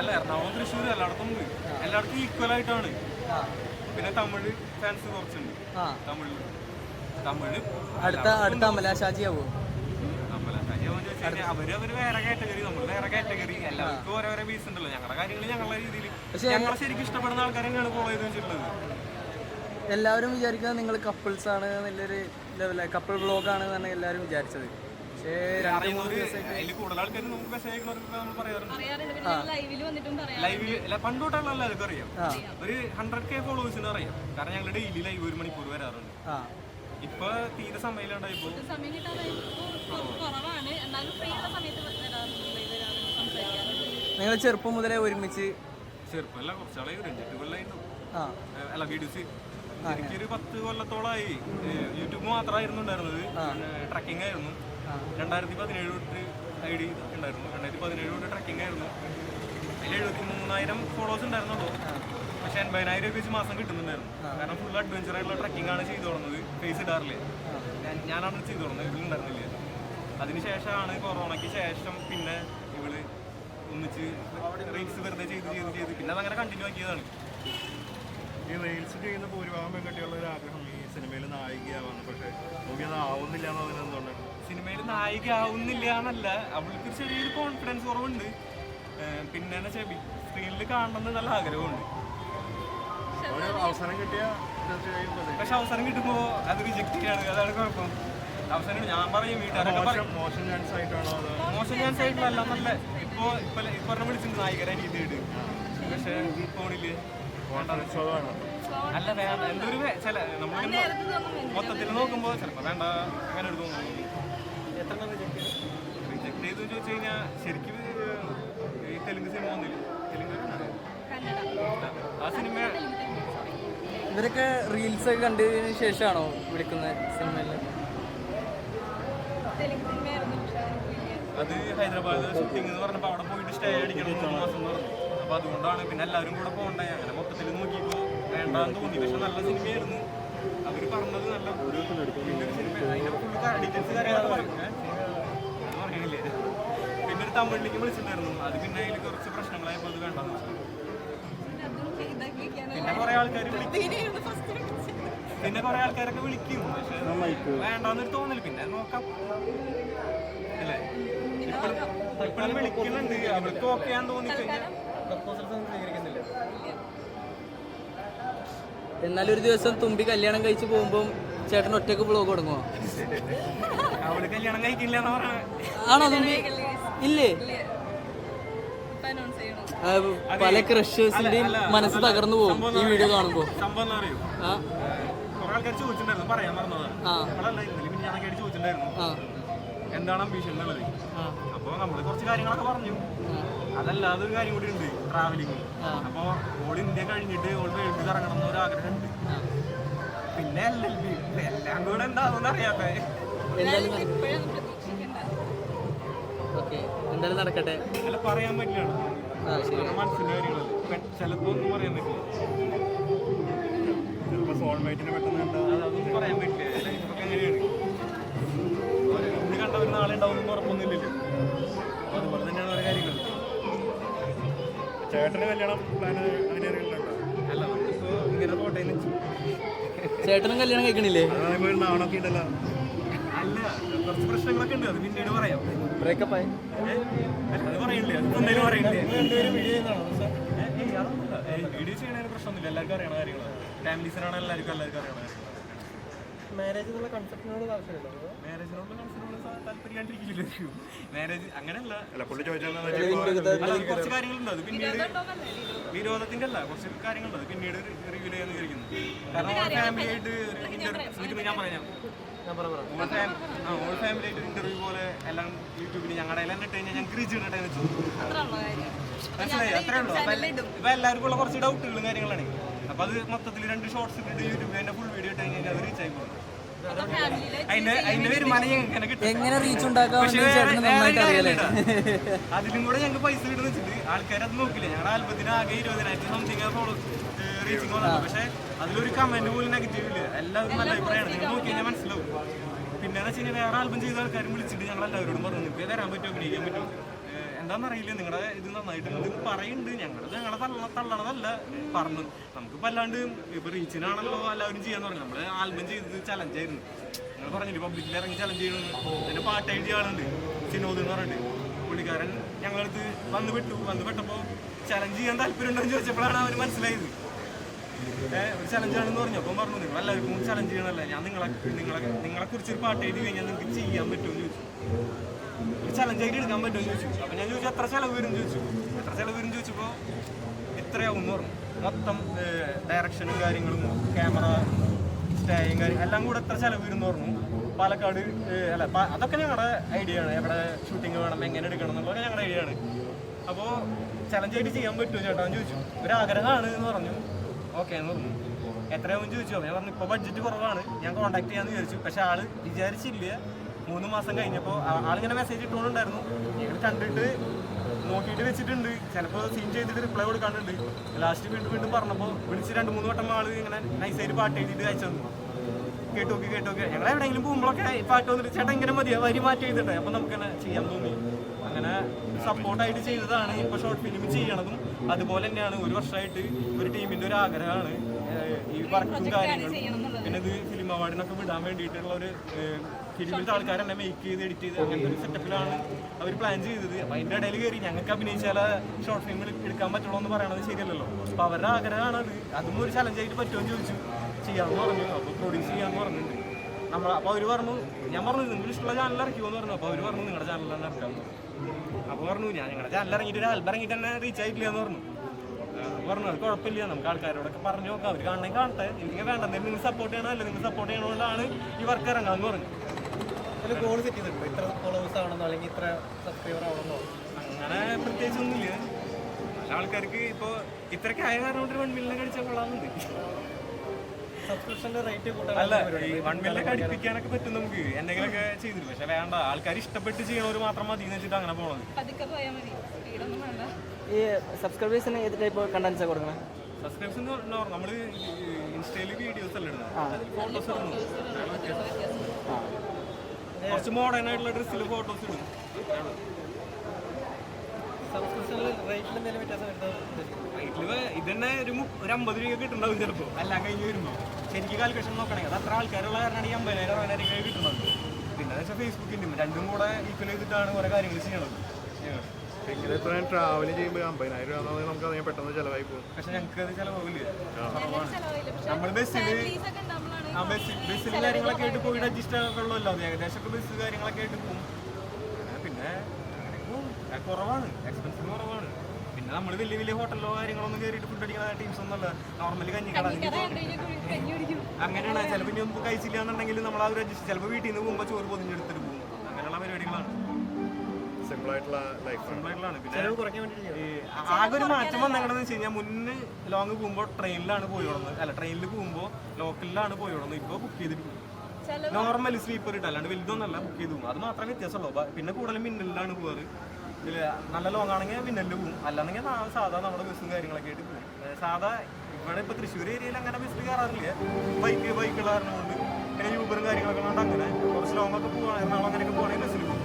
അല്ല എറണാകുളം തൃശ്ശൂർ എല്ലായിടത്തും ഉണ്ട് എല്ലായിടത്തും ഈക്വൽ ആയിട്ടാണ്. പിന്നെ തമിഴ് ഫാൻസ് കുറച്ചുണ്ട്. തമിഴിൽ തമിഴ് അടുത്ത അടുത്ത അമല ഷാജിയാവോ നമ്മളെ കാര്യമെന്ന് ചോദിച്ച് കഴിഞ്ഞാൽ അവർ അവർ വേറെ കാറ്റഗറി നമ്മൾ വേറെ കാറ്റഗറി എല്ലാവർക്കും ഓരോരോ ബീസ് ഉണ്ടല്ലോ. ഞങ്ങളുടെ കാര്യങ്ങൾ ഞങ്ങളുടെ രീതിയിൽ പക്ഷേ ഞങ്ങളെ ശരിക്കും ഇഷ്ടപ്പെടുന്ന ആൾക്കാർ തന്നെയാണ് ഫോളോ ചെയ്ത് വെച്ചിട്ടുള്ളത്. എല്ലാവരും വിചാരിക്കുന്നത് നിങ്ങൾ കപ്പിൾസ് ആണ് നല്ലൊരു കപ്പിൾ ബ്ലോഗ് ആണ് എന്നാണ് എല്ലാവരും വിചാരിച്ചത്. രണ്ട് കൂടുതൽ ആൾക്കാർ നമുക്ക് മെസ്സേജ് അയക്കണവർക്ക് നമ്മൾ പറയാറുണ്ട്. ലൈവിൽ എല്ലാവർക്കും അറിയാം. ഒരു ഹൺഡ്രഡ് കെ ഫോളോവേഴ്സിന് അറിയാം. കാരണം ഞങ്ങൾ ഡെയിലി ലൈവ് ഒരു മണിക്കൂർ വരാറുണ്ട്. ഇപ്പൊ തീരെ സമയമില്ലാണ്ടായിപ്പോ നിങ്ങൾ ചെറുപ്പം മുതലേ ഒരുമിച്ച് ചെറുപ്പമല്ല കുറച്ചാളെ കൊല്ലായിരുന്നു അല്ല വീഡിയോസ് എനിക്കൊരു പത്ത് കൊല്ലത്തോളമായി ഏഹ് യൂട്യൂബ് മാത്രമായിരുന്നു ഉണ്ടായിരുന്നത് ട്രക്കിംഗ് ആയിരുന്നു. രണ്ടായിരത്തി പതിനേഴ് തൊട്ട് ഐ ഡി ഉണ്ടായിരുന്നു. രണ്ടായിരത്തി പതിനേഴ് തൊട്ട് ട്രക്കിംഗ് ആയിരുന്നു. അതിൽ എഴുപത്തി മൂന്നായിരം ഫോളോവേഴ്സ് ഉണ്ടായിരുന്നുള്ളൂ. പക്ഷെ എൺപതിനായിരം രൂപ വെച്ച് മാസം കിട്ടുന്നുണ്ടായിരുന്നു. കാരണം ഫുൾ അഡ്വഞ്ചർ ആയിട്ടുള്ള ട്രക്കിംഗ് ആണ് ചെയ്തു തുടങ്ങുന്നത്. ഫേസ് ഇടാറില്ലേ? ഞാനാണ് ചെയ്തു തുടങ്ങുന്നത്. ഇതിലുണ്ടായിരുന്നില്ല അതിനുശേഷമാണ് കൊറോണയ്ക്ക് ശേഷം പിന്നെ ഇവൾ ഒന്നിച്ച് റീൽസ് വെറുതെ ചെയ്ത് ചെയ്ത് ചെയ്ത് പിന്നെ അതങ്ങനെ കണ്ടിന്യൂ ആക്കിയതാണ്. ഈ റീൽസ് ചെയ്യുന്ന ഭൂരിഭാഗം പെൺകുട്ടികളുടെ ഒരു ആഗ്രഹം ഈ സിനിമയിൽ നായികയാവാണ് പക്ഷേ നോക്കി അത് ആവുന്നില്ല എന്ന് സിനിമയിൽ നായിക ആവുന്നില്ല എന്നല്ല അവൾക്ക് ചെറിയൊരു കോൺഫിഡൻസ് കുറവുണ്ട്. പിന്നെ എന്ന് വെച്ചാൽ ബിഗ് സ്ക്രീനിൽ കാണണമെന്ന് നല്ല ആഗ്രഹമുണ്ട് അവസരം കിട്ടിയ. പക്ഷെ അവസരം കിട്ടുമ്പോ അത് റിജക്ട് ചെയ്യാണ്. അതാണ് കുഴപ്പം. അവസരം ഞാൻ പറയും വീട്ടുകാരൊക്കെ പറയും. മോശം ചാൻസ് ആയിട്ടാണോ അത്? മോശം ചാൻസ് ആയിട്ടല്ല. നല്ല ഇപ്പോ ഇപ്പൊ ഇപ്പൊ ഒരെണ്ണം വിളിച്ചിട്ടുണ്ട് നായികരെ അനീതിയിട്ട് പക്ഷെ ഫോണിൽ അല്ല വേണ്ട എന്തൊരു ചില നമ്മൾ മൊത്തത്തിൽ നോക്കുമ്പോ ചിലപ്പോ വേണ്ട അങ്ങനെ ഒരു തോന്നുന്നു റിജക്ട് ചെയ്തു? ചോദിച്ചു കഴിഞ്ഞാൽ ശരിക്കും ഈ തെലുങ്ക് സിനിമ ഒന്നില്ല തെലുങ്ക് ആ സിനിമ ഇവരൊക്കെ റീൽസ് ഒക്കെ കണ്ടതിന് ശേഷമാണോ വിളിക്കുന്നത് സിനിമയിൽ അത് ഹൈദരാബാദ് ഷൂട്ടിംഗ് എന്ന് പറഞ്ഞപ്പോൾ അവിടെ പോയിട്ട് സ്റ്റേ അടിക്കണം മൂന്ന് മാസം പറഞ്ഞു. അപ്പോൾ അതുകൊണ്ടാണ് പിന്നെ എല്ലാവരും കൂടെ പോകണ്ടേ. അങ്ങനെ മൊത്തത്തിൽ നോക്കിയപ്പോൾ വേണ്ടാന്ന് തോന്നി. പക്ഷെ നല്ല സിനിമയായിരുന്നു. അവർ പറഞ്ഞത് നല്ല ഒരു സിനിമ അതിന്റെ ഫുൾ ഡീറ്റെയിൽസ് കാര്യങ്ങളൊക്കെ പറയും ഏ? അത് പറയണില്ലേ പിന്നെ ഒരു തമിഴിലേക്ക് വിളിച്ചിട്ടുണ്ടായിരുന്നു. അത് പിന്നെ അതിൽ കുറച്ച് പ്രശ്നങ്ങളായപ്പോൾ അത് വേണ്ടെന്ന് വെച്ചു. പിന്നെ കുറെ ആൾക്കാർ പിന്നെ കുറെ ആൾക്കാരൊക്കെ വിളിക്കും. പക്ഷെ വേണ്ടെന്നൊരു തോന്നൽ. പിന്നെ നോക്കാം. അല്ലേ? ഇപ്പോഴും വിളിക്കുന്നുണ്ട്. അവർക്ക് ഓക്കെ ആണെന്ന് തോന്നിക്കഴിഞ്ഞാൽ എന്നാലും ഒരു ദിവസം തുമ്പി കല്യാണം കഴിച്ച് പോകുമ്പോൾ ചേട്ടൻ ഒറ്റയ്ക്ക് ബ്ലോഗ് തുടങ്ങുമോ അവൾ കല്യാണം കഴിക്കില്ല ആണോ തുമ്പി? ഇല്ലേ? പല ക്രഷേഴ്സിന്റെയും മനസ്സ് തകർന്നു പോകും ഈ വീഡിയോ കാണുമ്പോ. സംഭവം എന്താ അറിയോ? ആൾക്കാർ ചോദിച്ചിട്ടുണ്ടായിരുന്നു. പറയാൻ പറഞ്ഞതാണ് ആ. നമ്മളല്ല ഇന്നലെ പിന്നെ ഞാനൊക്കെ ചോദിച്ചിട്ടുണ്ടായിരുന്നു. എന്താണ് അംബീഷൻ എന്നുള്ളത്? ആ. അപ്പോൾ നമ്മൾ കുറച്ച് കാര്യങ്ങളൊക്കെ പറഞ്ഞു. അതല്ലാതെ ഒരു കാര്യം കൂടി ഉണ്ട് ട്രാവലിംഗ്. അപ്പോൾ ഓൾ ഇന്ത്യ കഴിഞ്ഞിട്ട് ഓൾ വേൾഡ് ഇറങ്ങണം എന്നൊരു ആഗ്രഹം ഉണ്ട് പിന്നെ എല്ലാം കൂടെ എന്താണെന്ന് അറിയാത്ത? ഓക്കെ. എന്തായാലും നടക്കട്ടെ. അല്ല പറയാൻ പറ്റില്ല ആ ശരി. മനസ്സിന്റെ കാര്യങ്ങളല്ലേ. ചിലപ്പോ ഒന്നും പറയാൻ പറ്റില്ല. സോൾമേറ്റിനെ പെട്ടെന്ന് കണ്ടാൽ അത് അതൊന്നും പറയാൻ പറ്റില്ല. ലൈഫൊക്കെ എങ്ങനെയാണ്? ഇന്ന് കണ്ടവർ നാളെ ഉണ്ടാവും ഉറപ്പൊന്നുമില്ലല്ലോ. അപ്പൊ അതുപോലെ തന്നെയാണ് ഓരോ കാര്യങ്ങൾ ചേട്ടന് കല്യാണം പ്ലാൻ അങ്ങനെ അല്ല ഇങ്ങനെ പോട്ടെ ചേട്ടനും കല്യാണം കഴിക്കണില്ലേ? നാണൊക്കെ ഉണ്ടല്ലോ കുറച്ച് പ്രശ്നങ്ങളൊക്കെ ഉണ്ട് അത് പിന്നീട് പറയാം. ബ്രേക്കപ്പ് ആയി? അത് പറയണ്ടേ അത് എന്തായാലും പറയണില്ലേ വീഡിയോ ചെയ്യണതിന് പ്രശ്നമൊന്നുമില്ല എല്ലാവർക്കും അറിയണ കാര്യങ്ങളാണ് ഫാമിലീസിനാണ് എല്ലാവർക്കും എല്ലാവർക്കും അറിയണ കാര്യങ്ങൾ മാരേജ് എന്നുള്ള കൺസെപ്റ്റിനോട് മാരേജിനോട് മനസ്സിനോട് താല്പര്യമില്ലാണ്ടിരിക്കില്ല മാരേജ് അങ്ങനെയല്ല. കുറച്ച് കാര്യങ്ങളുണ്ട്. അത് പിന്നീട് വിരോധത്തിന്റെ അല്ല? കുറച്ച് കാര്യങ്ങളുണ്ട്. അത് പിന്നീട് റിവ്യൂ ചെയ്യാന്ന് വിചാരിക്കുന്നു. കാരണം ഫാമിലി ആയിട്ട് ഞാൻ പറയാം. ഓൾ ഫാമിലി ആയിട്ട് ഇന്റർവ്യൂ പോലെ എല്ലാം യൂട്യൂബിൽ ഞങ്ങളുടെ എല്ലാം ഇട്ട് കഴിഞ്ഞാൽ ഞങ്ങൾക്ക് റീച്ച് ഇടട്ടെ വെച്ചു. അത്ര ഉള്ളോ കാര്യം മനസ്സിലായി? അത്രേ ഉള്ളൂ അപ്പൊ ഇപ്പൊ എല്ലാവർക്കും ഉള്ള കുറച്ച് ഡൗട്ടുകളും കാര്യങ്ങളാണ്. അപ്പൊ അത് മൊത്തത്തിൽ രണ്ട് ഷോർട്സ് ഇട്ടിട്ട് യൂട്യൂബിൽ ഫുൾ വീഡിയോ ഇട്ട് കഴിഞ്ഞാൽ അത് റീച്ച് ആയി എങ്ങനെ റീച്ച് അറിയാലേ. അതിലും കൂടെ ഞങ്ങൾക്ക് പൈസ കിട്ടുന്ന വെച്ചിട്ട് ആൾക്കാർ അത് നോക്കില്ല? ഞങ്ങളുടെ ആൽബത്തിന് ആകെ ഇരുപതിനായിരത്തി സംതിങ് റീച്ചിങ് വന്നത്. പക്ഷെ അതിലൊരു കമന്റ് പോലും നെഗറ്റീവ് ഇല്ല. എല്ലാവരും നല്ല അഭിപ്രായമാണ്. നിങ്ങൾ നോക്കി കഴിഞ്ഞാൽ മനസ്സിലാവും. പിന്നെ വേറെ ആൽബം ചെയ്ത ആൾക്കാരും വിളിച്ചിട്ട് ഞങ്ങൾ എല്ലാവരോടും പറഞ്ഞു തരാൻ പറ്റുമോ? അഭിനയിക്കാൻ പറ്റുമോ? എന്താണെന്നറിയില്ല നിങ്ങളുടെ ഇത് നന്നായിട്ട് ഇത് പറയുന്നുണ്ട്. ഞങ്ങളുടെ ഞങ്ങളെ തള്ള തള്ളണതല്ല. പറഞ്ഞു. നമുക്കിപ്പോൾ അല്ലാണ്ട് ഇപ്പൊ റീച്ചിനാണല്ലോ എല്ലാവരും ചെയ്യാന്ന് പറഞ്ഞു. നമ്മൾ ആൽബം ചെയ്തത് ചലഞ്ച് ആയിരുന്നു. നിങ്ങൾ പറഞ്ഞില്ല പബ്ലിക്കിൽ ഇറങ്ങി ചലഞ്ച് ചെയ്യണമെന്ന് അതിന്റെ പാട്ട് എഴുതിയ ആളുണ്ട് സിനോദ് എന്ന് പറഞ്ഞിട്ട്. പുള്ളിക്കാരൻ ഞങ്ങളടുത്ത് വന്ന് വിട്ടു വന്ന് പെട്ടപ്പോ ചലഞ്ച് ചെയ്യാൻ താല്പര്യം ഉണ്ടോ എന്ന് ചോദിച്ചപ്പോഴാണ് അവന് മനസ്സിലായത്. ഒരു ചലഞ്ചാണെന്ന് പറഞ്ഞു. അപ്പം പറഞ്ഞു നിങ്ങൾ എല്ലാവർക്കും ചലഞ്ച് ചെയ്യണമല്ലേ ഞാൻ നിങ്ങളെ നിങ്ങളെ നിങ്ങളെ കുറിച്ച് ഒരു പാട്ട് എഴുതി കഴിഞ്ഞാൽ നിങ്ങൾക്ക് ചെയ്യാൻ പറ്റുമെന്ന് ചോദിച്ചു. ചലഞ്ച് ആയിട്ട് എടുക്കാൻ പറ്റുമെന്ന് ചോദിച്ചു. അപ്പം ഞാൻ ചോദിച്ചു എത്ര ചിലവ് വരും? ചോദിച്ചു. എത്ര ചിലവ് വരും ചോദിച്ചപ്പോൾ ഇത്രയാവും എന്ന് പറഞ്ഞു മൊത്തം ഡയറക്ഷനും കാര്യങ്ങളും ക്യാമറ സ്റ്റേയും കാര്യം എല്ലാം കൂടെ എത്ര ചിലവ് വരും എന്ന് പറഞ്ഞു. പാലക്കാട് അല്ല അതൊക്കെ ഞങ്ങളുടെ ഐഡിയ ആണ്. എവിടെ ഷൂട്ടിംഗ് വേണം എങ്ങനെ എടുക്കണം എന്നുള്ളതൊക്കെ ഞങ്ങളുടെ ഐഡിയ ആണ്. അപ്പോൾ ചലഞ്ച് ആയിട്ട് ചെയ്യാൻ പറ്റുമോ ചേട്ടാ എന്ന് ചോദിച്ചു. ഒരു ആഗ്രഹമാണ് എന്ന് പറഞ്ഞു. ഓക്കെ എന്ന് പറഞ്ഞു. എത്രയാവും ചോദിച്ചു. ഞാൻ പറഞ്ഞു ഇപ്പോൾ ബഡ്ജറ്റ് കുറവാണ്. ഞാൻ കോൺടാക്ട് ചെയ്യാമെന്ന് വിചാരിച്ചു. പക്ഷെ ആൾ വിചാരിച്ചില്ല മൂന്ന് മാസം കഴിഞ്ഞപ്പോൾ ആളിങ്ങനെ മെസ്സേജ് ഇട്ടുകൊണ്ടുണ്ടായിരുന്നു ഞങ്ങൾ കണ്ടിട്ട് നോക്കിയിട്ട് വെച്ചിട്ടുണ്ട്. ചിലപ്പോൾ സീൻ ചെയ്തിട്ട് റിപ്ലൈ കൊടുക്കാണ്ടുണ്ട് ലാസ്റ്റ് വീണ്ടും വീണ്ടും പറഞ്ഞപ്പോൾ വിളിച്ച് രണ്ട് മൂന്ന് വട്ടം ആൾ ഇങ്ങനെ നൈസായിട്ട് പാട്ട് എഴുതിയിട്ട് അയച്ചു തന്നു. കേട്ടു നോക്കി ഞങ്ങൾ എവിടെയെങ്കിലും പോകുമ്പോഴൊക്കെ പാട്ട് വന്നിട്ട് ചേട്ടൻ ഇങ്ങനെ മതിയാ വരി മാറ്റി എഴുതിട്ടെ. അപ്പം നമുക്ക് തന്നെ ചെയ്യാൻ തോന്നി. അങ്ങനെ സപ്പോർട്ടായിട്ട് ചെയ്തതാണ്. ഇപ്പോൾ ഷോർട്ട് ഫിലിം ചെയ്യണതും അതുപോലെ തന്നെയാണ്. ഒരു വർഷമായിട്ട് ഒരു ടീമിന്റെ ഒരു ആഗ്രഹമാണ് ഈ വർക്കും കാര്യങ്ങളും. പിന്നെ ഇത് ഫിലിം അവാർഡിനൊക്കെ വിടാൻ വേണ്ടിയിട്ടുള്ള ഒരു ഫിലിമിലത്തെ ആൾക്കാർ തന്നെ മേക്ക് ചെയ്ത് എഡിറ്റ് ചെയ്ത് അങ്ങനത്തെ ഒരു സെറ്റപ്പിലാണ് അവർ പ്ലാൻ ചെയ്തത്. അപ്പം അതിന്റെ ഇടയിൽ കയറി ഞങ്ങൾക്ക് അഭിനയിച്ചാൽ ഷോർട്ട് ഫിലിമിൽ എടുക്കാൻ പറ്റുള്ളൂ എന്ന് പറയണത് ശരിയല്ലല്ലോ. അപ്പോൾ അവരുടെ ആഗ്രഹമാണ് അത് അതും ഒരു ചലഞ്ച് ആയിട്ട് പറ്റുമോ എന്ന് ചോദിച്ചു. ചെയ്യാമെന്ന് പറഞ്ഞു. അപ്പോൾ പ്രൊഡ്യൂസ് ചെയ്യാമെന്ന് പറഞ്ഞിട്ടുണ്ട്. നമ്മൾ അപ്പോൾ അവർ പറഞ്ഞു ഞാൻ പറഞ്ഞു നിങ്ങൾ ഇഷ്ടമുള്ള ചാനൽ ഇറക്കുമെന്ന് പറഞ്ഞു. അപ്പോൾ അവർ പറഞ്ഞു നിങ്ങളുടെ ചാനൽ തന്നെ ഇറക്കാമെന്ന് അപ്പോൾ പറഞ്ഞു ഞാൻ ഞങ്ങളുടെ ചാനൽ ഇറങ്ങിയിട്ട് ഒരു ആൽബം ഇറങ്ങിയിട്ട് തന്നെ റീച്ച് ആയിട്ടില്ല എന്ന് പറഞ്ഞു പറഞ്ഞു അത് കുഴപ്പമില്ല. നമുക്ക് ആൾക്കാരോടൊക്കെ പറഞ്ഞു നോക്കാം. അവർ കാണണമെങ്കിൽ കാണട്ടെ. എനിക്ക് വേണ്ട നിങ്ങൾ സപ്പോർട്ട് ചെയ്യണോ അല്ല നിങ്ങൾ സപ്പോർട്ട് ചെയ്യണോണ്ടാണ് ഈ വർക്ക് ഇറങ്ങാമെന്ന് പറഞ്ഞു. ഗോൾ സെറ്റ് ചെയ്തിട്ടുണ്ട്? ഇത്ര ഫോളോവേഴ്സ് ആവണമെന്നോ അല്ലെങ്കിൽ ഇത്ര സബ്സ്ക്രൈബർ ആവണമെന്നോ? അങ്ങനെ പ്രത്യേകിച്ചൊന്നുമില്ല. പല ആൾക്കാർക്ക് ഇപ്പോൾ ഇത്രയ്ക്ക് ആയ കാരണം കൊണ്ട് വൺ മില്ലിനെ കടിച്ചാൽ കൊള്ളാമെന്നുണ്ട് സബ്സ്ക്രിപ്ഷന്റെ റേറ്റ് കൂട്ടാൻ അല്ല ഈ വൺ മില്ലിനൊക്കെ അടിപ്പിക്കാനൊക്കെ പറ്റും നമുക്ക്. എന്തെങ്കിലുമൊക്കെ ചെയ്തിരുന്നു പക്ഷെ വേണ്ട ആൾക്കാർ ഇഷ്ടപ്പെട്ട് ചെയ്യണവർ മാത്രം മതി എന്ന് വെച്ചിട്ട് അങ്ങനെ പോണത്. ഈ സബ്സ്ക്രൈബേഴ്സിന് ഏത് ടൈപ്പ് കണ്ടൻസ് കൊടുക്കണം? സബ്സ്ക്രിപ്ഷൻ നമ്മൾ ഇൻസ്റ്റയിൽ വീഡിയോസ് അല്ലേ ഇടുന്നത്? ഫോട്ടോസ് ഇടുന്നു. കുറച്ച് മോഡേൺ ആയിട്ടുള്ള ഡ്രസ്സിൽ ഫോട്ടോസ് ഇടും റേറ്റിൽ ഇതന്നെ ഒരു ഒരു അമ്പത് രൂപ കിട്ടുന്നുണ്ടാവും ചിലപ്പോൾ എല്ലാം കഴിഞ്ഞ് വരുമ്പോൾ ശരിക്ക് കാൽക്കുലേഷൻ നോക്കണമെങ്കിൽ അത് അത്ര ആൾക്കാരുള്ള കാരണമാണ് ഈ അമ്പതിനായിരം അറുപതിനായിരം രൂപ കിട്ടുന്നത്. പിന്നെ വെച്ചാൽ ഫേസ്ബുക്കിന്റെ രണ്ടും കൂടെ ഈക്വൽ ചെയ്തിട്ടാണ് കുറേ കാര്യങ്ങൾ ചെയ്യണത്. എങ്കിലും ട്രാവൽ ചെയ്യുമ്പോൾ അമ്പതിനായിരം രൂപ നമുക്ക് അതിന് പെട്ടെന്ന് ചിലവായി പോകും. പക്ഷെ ഞങ്ങൾക്ക് അത് പക്ഷെ നമ്മൾ ബസ്സിൽ ബസ്സിൽ കാര്യങ്ങളൊക്കെ ആയിട്ട് പോയിട്ട് അഡ്ജസ്റ്റ് ആക്കുള്ളൂ അത് ഏകദേശം ഒക്കെ ബസ് കാര്യങ്ങളൊക്കെ ആയിട്ട് പോകും പിന്നെ കുറവാണ്. എക്സ്പെൻസീവ് കുറവാണ്. പിന്നെ നമ്മൾ വലിയ വലിയ ഹോട്ടലിലോ കാര്യങ്ങളൊന്നും കയറിയിട്ട് ഫുഡ് അടിക്കുന്ന ടീംസ് ഒന്നുമല്ല നോർമലി കഞ്ഞി കുടിക്കും. അങ്ങനെയാണ്. ചിലപ്പോൾ ഇനി ഒന്നും കഴിച്ചില്ല എന്നുണ്ടെങ്കിൽ നമ്മൾ ആ ഒരു അഡ്ജസ്റ്റ് ചിലപ്പോൾ വീട്ടിൽ നിന്ന് പോകുമ്പോൾ ചോറ് പൊതിഞ്ഞെടുത്തിട്ട് പോകും. അങ്ങനെയുള്ള പരിപാടികളാണ്. ആയിട്ടുള്ള ലൈഫ് സിമ്പിളായിട്ടുള്ളതാണ് പിന്നെ ചിലവ് കുറയ്ക്കാൻ വേണ്ടി ഈ ആകെ ഒരു മാറ്റം വന്നെങ്ങനെന്ന് വെച്ച് കഴിഞ്ഞാൽ മുന്നേ ലോങ് പോകുമ്പോൾ ട്രെയിനിലാണ് പോയി വിടുന്നത് അല്ല ട്രെയിനിൽ പോകുമ്പോൾ ലോക്കലിലാണ് പോയി വിടുന്നത് ഇപ്പോൾ ബുക്ക് ചെയ്തിട്ട് നോർമൽ സ്ലീപ്പർ ഇട്ട് അല്ലാണ്ട് വലുതൊന്നല്ല ബുക്ക് ചെയ്തു പോകും അത് മാത്രമേ വ്യത്യാസമുള്ളൂ. പിന്നെ കൂടുതലും മിന്നലിലാണ് പോവാറ്. നല്ല ലോങ് ആണെങ്കിൽ മിന്നലിൽ പോകും. അല്ലാന്നെങ്കിൽ സാധാ നമ്മുടെ ബസ്സും കാര്യങ്ങളൊക്കെ ആയിട്ട് പോകും. സാധാ ഇവിടെ ഇപ്പോൾ തൃശ്ശൂർ ഏരിയയിൽ അങ്ങനെ ബസ്സിൽ കയറാറില്ല ബൈക്ക് ബൈക്കുകൾ കാരണം കൊണ്ട് പിന്നെ യൂബറും കാര്യങ്ങളൊക്കെ ഉണ്ട് അങ്ങനെ കുറച്ച് ലോങ്ങൊക്കെ പോകണം പോവാണ് എറണാകുളം അങ്ങനെയൊക്കെ പോകണമെങ്കിൽ ബസ്സിൽ പോകും.